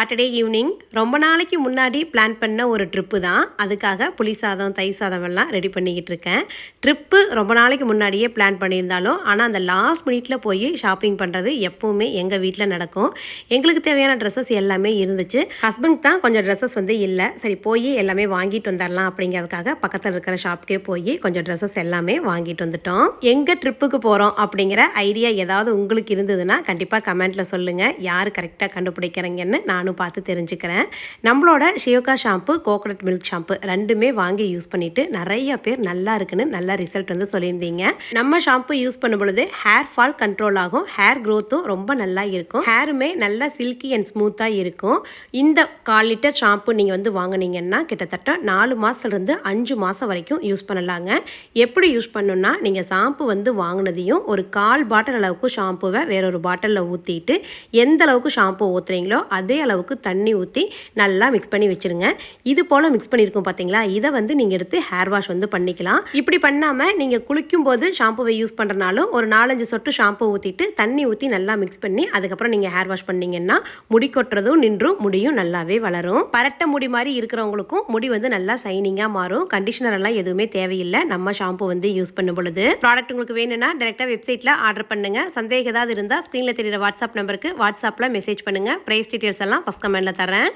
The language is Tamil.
சாட்டர்டே ஈவினிங் ரொம்ப நாளைக்கு முன்னாடி பிளான் பண்ண ஒரு ட்ரிப்பு தான். அதுக்காக புளி சாதம் தயிர் சாதம் எல்லாம் ரெடி பண்ணிக்கிட்டு இருக்கேன். ட்ரிப்பு ரொம்ப நாளைக்கு முன்னாடியே பிளான் பண்ணியிருந்தாலும் ஆனால் அந்த லாஸ்ட் மினிட்ல போய் ஷாப்பிங் பண்ணுறது எப்போவுமே எங்கள் வீட்டில் நடக்கும். எங்களுக்கு தேவையான ட்ரெஸ்ஸஸ் எல்லாமே இருந்துச்சு. ஹஸ்பண்ட் தான் கொஞ்சம் ட்ரெஸ்ஸஸ் வந்து இல்லை. சரி போய் எல்லாமே வாங்கிட்டு வந்துடலாம் அப்படிங்கிறதுக்காக பக்கத்தில் இருக்கிற ஷாப்புக்கே போய் கொஞ்சம் ட்ரெஸ்ஸஸ் எல்லாமே வாங்கிட்டு வந்துட்டோம். எங்கே ட்ரிப்புக்கு போகிறோம் அப்படிங்கிற ஐடியா ஏதாவது உங்களுக்கு இருந்ததுன்னா கண்டிப்பாக கமெண்ட்டில் சொல்லுங்கள் யார் கரெக்டாக கண்டுபிடிக்கிறீங்கன்னு நானும் பார்த்து தெரிஞ்சுக்கிறேன். நம்மளோட ஷியோகா ஷாம்பு கோகோனட் மில்க் ஷாம்பு ரெண்டுமே வாங்கி யூஸ் பண்ணிட்டு நிறைய பேர் நல்லா இருக்குன்னு நல்ல ரிசல்ட் வந்து சொல்லியிருந்தீங்க. நம்ம ஷாம்பு யூஸ் பண்ணும் பொழுது ஹேர் ஃபால் கண்ட்ரோல் ஆகும் ஹேர் க்ரோத்தும் ரொம்ப நல்லா இருக்கும். ஹேருமே நல்லா சில்கி அண்ட் ஸ்மூத்தாக இருக்கும். இந்த கால் லிட்டர் ஷாம்பு நீங்கள் வந்து வாங்குனீங்கன்னா கிட்டத்தட்ட நாலு மாதத்துலேருந்து அஞ்சு மாதம் வரைக்கும் யூஸ் பண்ணலாங்க. எப்படி யூஸ் பண்ணணும்னா நீங்கள் ஷாம்பு வந்து வாங்கினதையும் ஒரு கால் பாட்டில் அளவுக்கு ஷாம்புவை வேறொரு பாட்டிலில் ஊற்றிட்டு எந்த அளவுக்கு ஷாம்பு ஊற்றுறீங்களோ அதே அளவுக்கு தண்ணி ஊற்றி நல்லா மிக்ஸ் பண்ணி வச்சுருங்க. இது போல் மிக்ஸ் பண்ணியிருக்கோம் பார்த்தீங்களா இதை வந்து நீங்கள் எடுத்து ஹேர் வாஷ் வந்து பண்ணிக்கலாம். இப்படி பண்ணாமல் நீங்கள் குளிக்கும் போது ஷாம்புவை யூஸ் பண்ணுறனாலும் ஒரு நாலஞ்சு சொட்டு ஷாம்பு ஊற்றிட்டு தண்ணி ஊற்றி நல்லா மிக்ஸ் பண்ணி அதுக்கப்புறம் நீங்கள் ஹேர் வாஷ் பண்ணீங்கன்னா முடி கொட்டுறதும் நின்றும் முடியும் நல்லாவே வளரும். பரட்ட முடி மாதிரி இருக்கிறவங்களுக்கும் முடி வந்து நல்லா ஷைனிங்காக மாறும். கண்டிஷனர் எல்லாம் எதுவுமே தேவையில்லை. நம்ம ஷாம்பு வந்து யூஸ் பண்ணும் பொழுது. ப்ராடக்ட் உங்களுக்கு வேணும்னா டேரெக்டாக வெப்சைட்டில் ஆர்டர் பண்ணுங்கள் சந்தேகம் ஏதாவது இருந்தால் ஸ்க்ரீனில் தெரியுற வாட்ஸ்அப் நம்பருக்கு வாட்ஸ்அப்பில் மெசேஜ் பண்ணுங்கள் ப்ரைஸ் டீட்டெயில்ஸ் எல்லாம் ஃபஸ்ட் கமெண்ட்டில் தரேன்